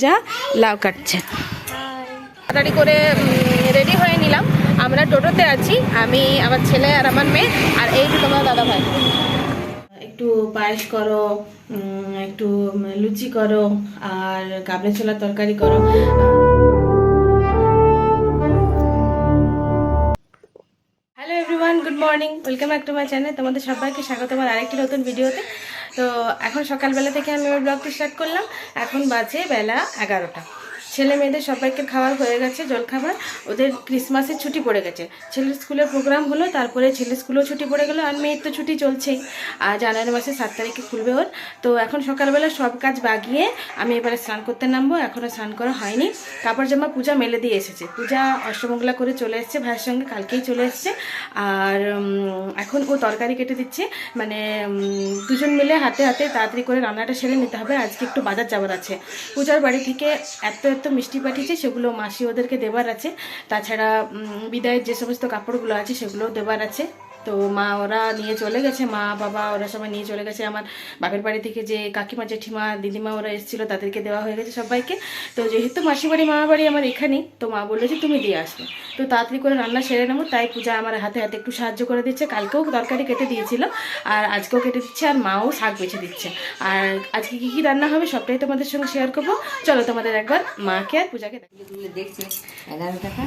পূজা লাউ কাটছে। তাড়াতাড়ি করে রেডি হয়ে নিলাম। আমরা টোটোতে আছি আমি আমার ছেলে আর আমার মেয়ে আর এই যে তোমার দাদা ভাই একটু পায়েস করো একটু লুচি করো আর কাবলে ছোলার তরকারি করো। Hello everyone good morning welcome back to my channel তোমাদের সবাইকে স্বাগত আমার আরেকটি নতুন ভিডিওতে তো এখন সকালবেলা থেকে আমি ওই ব্লগটি স্টার্ট করলাম। এখন বাজে বেলা এগারোটা। ছেলে মেয়েদের সবাইকে খাবার হয়ে গেছে জলখাবার ওদের ক্রিসমাসের ছুটি পড়ে গেছে। ছেলের স্কুলের প্রোগ্রাম হলো, তারপরে ছেলের স্কুলেও ছুটি পড়ে গেলো আর মেয়ের তো ছুটি চলছেই। আর জানুয়ারি মাসে সাত তারিখে খুলবে ওর। তো এখন সকালবেলা সব কাজ বাগিয়ে আমি এবারে স্নান করতে নামবো এখনও স্নান করা হয়নি। কাপড় জামা পূজা মেলে দিয়ে এসেছে। পূজা অষ্টমঙ্গলা করে চলে এসেছে, ভাইয়ের সঙ্গে কালকেই চলে এসেছে। আর এখন ও তরকারি কেটে দিচ্ছে। মানে দুজন মিলে হাতে হাতে তাড়াতাড়ি করে রান্নাটা সেরে নিতে হবে। আজকে একটু বাজার যাওয়ার আছে। পূজার বাড়ি থেকে এত এত মিষ্টি পাঠিয়েছে, সেগুলো মাসি ওদেরকে দেবার আছে। তাছাড়া বিদায়ের যে সমস্ত কাপড়গুলো আছে, সেগুলোও দেবার আছে। তো মা ওরা নিয়ে চলে গেছে মা বাবা ওরা সবাই নিয়ে চলে গেছে। আমার বাপের বাড়ি থেকে যে কাকিমা জেঠিমা দিদিমা ওরা এসেছিল তাদেরকে দেওয়া হয়ে গেছে সবাইকে। তো যেহেতু মাসি বাড়ি মামা বাড়ি আমার এখানেই তো মা বলল যে তুমি দিয়ে আসবে। তো তাড়াতাড়ি করে রান্না সেরে নেব তাই পূজা আমার হাতে হাতে একটু সাহায্য করে দিচ্ছে। কালকেও তরকারি কেটে দিয়েছিল আর আজকেও কেটে দিচ্ছে আর মাও শাক বেছে দিচ্ছে। আর আজকে কী কী রান্না হবে সবটাই তোমাদের সঙ্গে শেয়ার করব। চলো তোমাদের একবার মাকে আর পূজাকে। দেখছি এগারো টাকা।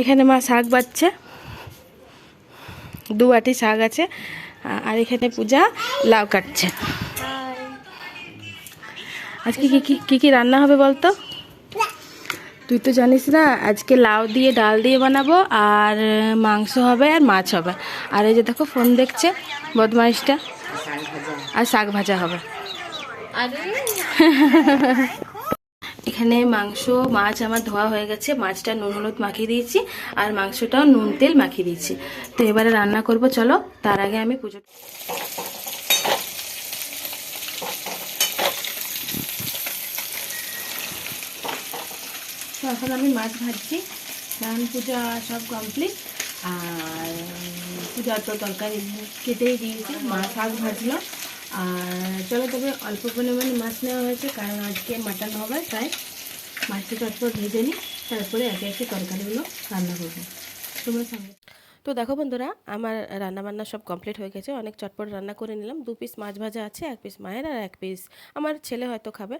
এখানে মা শাক বাচ্ছে দু আটি শাক আছে আর এখানে পূজা লাউ কাটছে। আজকে কি কি কি কি রান্না হবে বলতো? তুই তো জানিস না আজকে লাউ দিয়ে ডাল দিয়ে বানাবো আর মাংস হবে আর মাছ হবে। আর এই যে দেখো ফোন দেখছে বদমাইশটা। আর শাক ভাজা হবে। আরে। এখানে মাংস, মাছ আমার ধোয়া হয়ে গেছে। মাছটা নুন, হলুদ মাখিয়ে দিয়েছি আর মাংসটাও নুন, তেল মাখিয়ে দিয়েছি। তো এবারে রান্না করব, চলো। তার আগে আমি পুজো এখন আমি মাছ ভাজছি। স্নান পূজা সব কমপ্লিট আর পূজার তো তরকারি কেটেই দিয়েছি। মা শাক ভাজলো আর চলো তবে অল্প পরিমাণে মাছ নেওয়া হয়েছে, কারণ আজকে মাটন হবে, তাই মাছটা চটপট ভেজে নিই, তারপরে একে একে তরকারিগুলো রান্না করব। তোমরা সঙ্গে তো দেখো বন্ধুরা, আমার রান্না বান্না সব কমপ্লিট হয়ে গেছে। অনেক চটপট রান্না করে নিলাম। দু পিস মাছ ভাজা আছে, এক পিস মায়ের আর এক পিস আমার ছেলে হয়তো খাবে।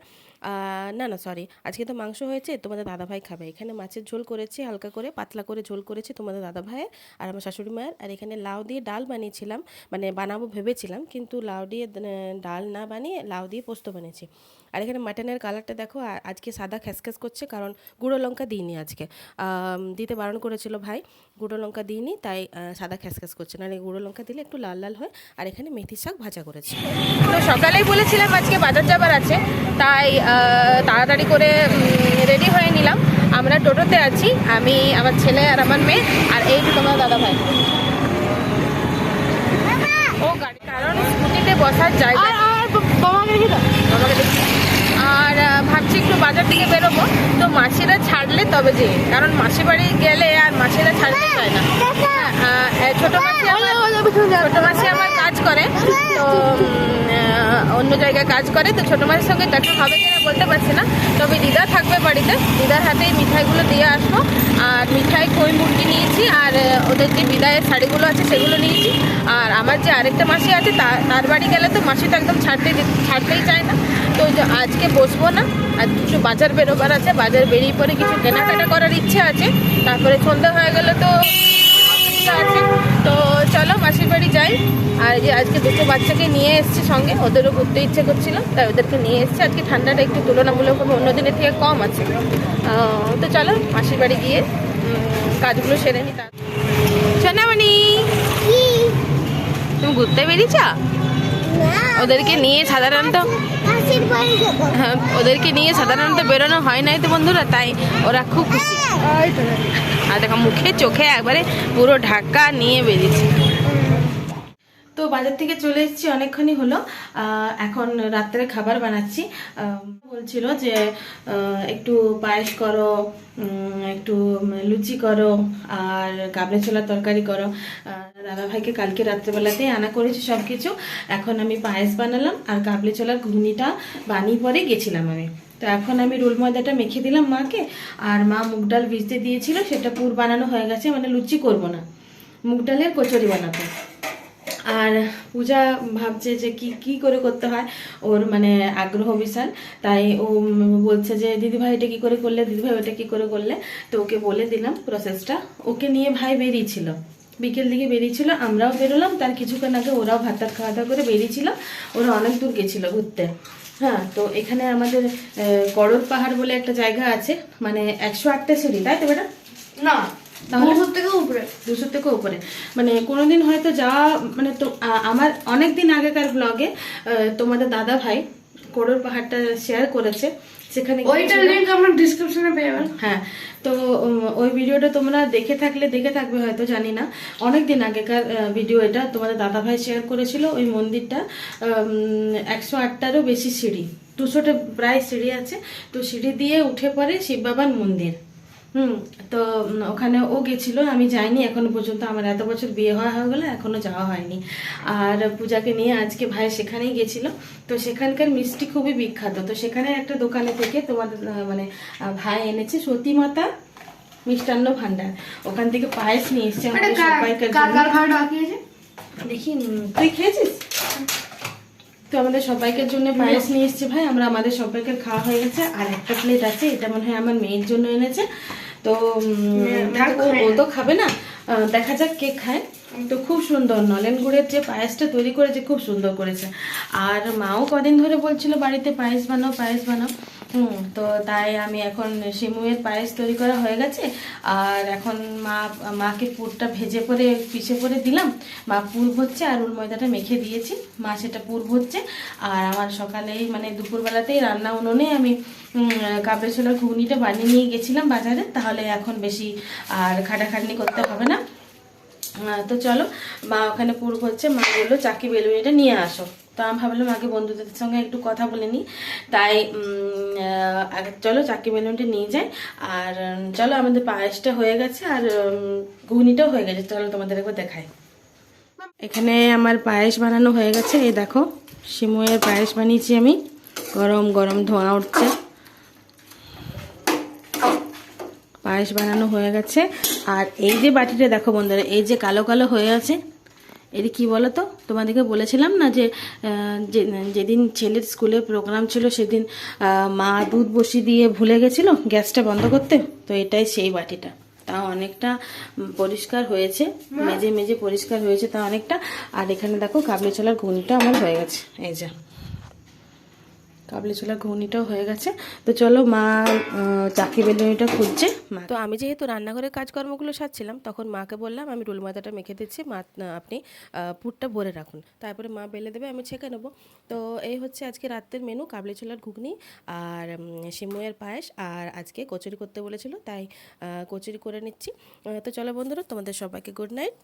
না না সরি আজকে তো মাংস হয়েছে, তোমাদের দাদাভাই খাবে। এখানে মাছের ঝোল করেছি, হালকা করে পাতলা করে ঝোল করেছি তোমাদের দাদাভাইয়ের আর আমার শাশুড়ি মায়ের। আর এখানে লাউ দিয়ে ডাল বানিয়েছিলাম মানে বানাবো ভেবেছিলাম, কিন্তু লাউ দিয়ে ডাল না বানিয়ে লাউ দিয়ে পোস্ত বানিয়েছি। আর এখানে মাটনের কালারটা দেখো আজকে সাদা খ্যাসখ্যাস করছে, কারণ গুঁড়ো লঙ্কা দিইনি আজকে। দিতে বারণ করেছিল ভাই, গুঁড়ো লঙ্কা দিইনি, তাই আহ, সাদা খ্যাসখ্যাস করছে। না গুঁড়ো লঙ্কা দিলে একটু লাল লাল হয়। আর এখানে মেথি শাক ভাজা করেছি। তো সকালেই বলেছিলাম আজকে বাজার যাবার আছে। তাই তাড়াতাড়ি করে রেডি হয়ে নিলাম। আমরা টোটোতে আছি। আমি আমার ছেলে আর আমার মেয়ে। আর এই যে তোমার দাদা ভাই। ও গাড়ি কারণ স্কুটিতে বসার জায়গা। বাবাকে দেখি। ভাবছি একটু বাজার থেকে বেরোবো তো মাসিরা ছাড়লে তবে যে কারণ মাসি বাড়ি গেলে আর মাসিরা ছাড়তে চায় না। হ্যাঁ, ছোট মাসি আমার ছোট মাসি আমার কাজ করে তো অন্য জায়গায় কাজ করে তো ছোট মাসির সঙ্গে দেখা হবে কিনা বলতে পারছি না। তবে দিদা থাকবে বাড়িতে। দিদার হাতেই মিঠাইগুলো দিয়ে আসব। আর মিঠাই খই মুরগি নিয়েছি আর ওদের যে বিদায়ের শাড়িগুলো আছে সেগুলো নিয়েছি। আরেকটা মাসি আছে তার বাড়ি গেলে তো মাসি তো একদম ছাড়তে ছাড়তেই চায় না। তো আজকে বসবো না, আর কিছু বাজার বেরোবার আছে, বাজার বেরিয়ে পরে কিছু কেনাকাটা করার ইচ্ছে আছে, তারপরে সন্ধ্যা হয়ে গেলে তো আছে। তো চলো মাসির বাড়ি যাই। আর যে আজকে দুটো বাচ্চাকে নিয়ে এসেছি সঙ্গে, ওদেরও ঘুরতে ইচ্ছে করছিল, তাই ওদেরকে নিয়ে এসেছি। আজকে ঠান্ডাটা একটু তুলনামূলকভাবে অন্য দিনের থেকে কম আছে। তো চলো মাসির বাড়ি গিয়ে কাজগুলো সেরে নিই তা সোনামণি তুমি ঘুরতে বেরিয়েছ? ওদেরকে নিয়ে সাধারণত হ্যাঁ ওদেরকে নিয়ে সাধারণত বেরোনো হয় নাই তো বন্ধুরা তাই ওরা খুব খুশি। আর দেখো মুখে চোখে একবারে পুরো ঢাকা নিয়ে বেরিয়েছে। তো বাজার থেকে চলে এসেছি অনেকক্ষণই হলো। এখন রাত্রে খাবার বানাচ্ছি। বলছিল যে একটু পায়েস করো একটু লুচি করো, আর কাবলে ছোলার তরকারি করো। দাদা ভাইকে কালকে রাত্রেবেলাতেই আনা করেছি সব কিছু এখন আমি পায়েস বানালাম আর কাবলে ছোলার ঘুগনিটা বানিয়ে পরে গেছিলাম আমি। তো এখন আমি রোল ময়দাটা মেখে দিলাম মাকে, আর মা মুগ ডাল ভিজতে দিয়েছিল, সেটা পুর বানানো হয়ে গেছে মানে লুচি করব না। মুগ ডালের কচুরি বানাবো। আর পূজা ভাবছে যে কি কি করে করতে হয় ওর মানে আগ্রহ বিশাল। তাই ও বলছে যে দিদিভাই এটা কী করে করলে দিদিভাই ওটা কী করে করলে? তো ওকে বলে দিলাম প্রসেসটা ওকে নিয়ে ভাই বেরিয়েছিল। বিকেল দিকে বেরিয়েছিল, আমরাও বেরোলাম। তার কিছুক্ষণ আগে ওরাও ভাত টাত খাওয়া দাওয়া করে বেরিয়েছিল। ওরা অনেক দূর গেছিল ঘুরতে। হ্যাঁ তো এখানে আমাদের করর পাহাড় বলে একটা জায়গা আছে। মানে একশো আটটা সিঁড়ি, তাই তো বেটা? না তাহলে? দুশোর থেকে উপরে দুশো থেকে উপরে মানে কোনোদিন হয়তো যাওয়া মানে তো আমার অনেক দিন আগেকার ব্লগে তোমাদের দাদা ভাই কোড়র পাহাড়টা শেয়ার করেছে সেখানে ওইটার। আমরা ডিসক্রিপশনে পেয়ে যাবেন হ্যাঁ তো ওই ভিডিওটা তোমরা দেখে থাকলে দেখে থাকবে হয়তো জানি না অনেক দিন আগেকার ভিডিও এটা তোমাদের দাদা ভাই শেয়ার করেছিল ওই মন্দিরটা একশো আটটারও বেশি সিঁড়ি দুশোটা প্রায় সিঁড়ি আছে তো সিঁড়ি দিয়ে উঠে পড়ে শিব বাবার মন্দির হুম তো ওখানে ও গেছিল আমি যাইনি এখনও পর্যন্ত আমার এত বছর বিয়ে হওয়া হয়ে গেলো এখনও যাওয়া হয়নি। আর পূজাকে নিয়ে আজকে ভাই সেখানেই গেছিল তো সেখানকার মিষ্টি খুবই বিখ্যাত তো সেখানে একটা দোকানে থেকে তোমাদের মানে ভাই এনেছে সতী মাতা মিষ্টান্ন ভান্ডার ওখান থেকে পায়েস নিয়ে এসছে দেখি তুই খেয়েছিস? তো আমাদের সবাইকার জন্য পায়েস নিয়ে এসছে ভাই আমরা আমাদের সবাইকে খাওয়া হয়ে গেছে আর একটা প্লেট আছে এটা মনে হয় আমার মেয়ের জন্য এনেছে। তো থাক ও- তো খাবে না। দেখা যাক কে খায়। তো খুব সুন্দর নলেন গুড়ের যে পায়েসটা তৈরি করেছে খুব সুন্দর করেছে। আর মাও কদিন ধরে বলছিল বাড়িতে পায়েস বানাও পায়েস বানাও। হুম, তো তাই আমি এখন শিমুয়ের পায়েস তৈরি করা হয়ে গেছে। আর এখন মা, মাকে পুরটা ভেজে পরে পিষে পরে দিলাম। মা পুর ভরছে আর উল ময়দাটা মেখে দিয়েছি। মা সেটা পুর ভরছে। আর আমার সকালেই মানে দুপুরবেলাতেই রান্না উনুনে আমি কাবলে ছোলার ঘুগনিটা বানিয়ে নিয়ে গেছিলাম বাজারে। তাহলে এখন বেশি আর খাটাখাটনি করতে হবে না। তো চলো, মা ওখানে পুর হচ্ছে মা বলল, চাকি বেলুনিটা নিয়ে আসো। তো আমি ভাবলাম আগে বন্ধুদের সঙ্গে একটু কথা বলে নিই। তাই আগে চলো চাকি বেলুনটা নিয়ে যাই। আর চলো আমাদের পায়েসটা হয়ে গেছে আর ঘুগনিটাও হয়ে গেছে। চলো তোমাদের একবার দেখাই। এখানে আমার পায়েস বানানো হয়ে গেছে। এই দেখো সিমুয়ের পায়েস বানিয়েছি আমি। গরম গরম ধোঁয়া উঠছে। পায়েস বানানো হয়ে গেছে। আর এই যে বাটিটা দেখো বন্ধুরা, এই যে কালো কালো হয়ে আছে এটি কি বলো তো তোমাদেরকে বলেছিলাম না যে যেদিন ছেলের স্কুলে প্রোগ্রাম ছিল সেদিন মা দুধ বসি দিয়ে ভুলে গেছিল গ্যাসটা বন্ধ করতে? তো এটাই সেই বাটিটা। তা অনেকটা পরিষ্কার হয়েছে মেজে মেজে পরিষ্কার হয়েছে তা অনেকটা। আর এখানে দেখো কাবলি চলার গুণটা আমার হয়ে গেছে এই যে। কাবলি ছোলার ঘুগনিটাও হয়ে গেছে। তো চলো মা চাকি বেলুনিটা খুঁজছে। মা তো আমি যেহেতু রান্নাঘরের কাজকর্মগুলো সারছিলাম, তখন মাকে বললাম, আমি রুল ময়দাটা মেখে দিচ্ছি, মা আপনি পুরটা ভরে রাখুন। তারপরে মা বেলে দেবে, আমি ছেঁকে নেব। তো এই হচ্ছে আজকে রাতের মেনু কাবলি ছোলার ঘুগনি আর সিমুয়ের পায়েস আর আজকে কচুরি করতে বলেছিল, তাই কচুরি করে নিচ্ছি। তো চলো বন্ধুরা, তোমাদের সবাইকে গুড নাইট।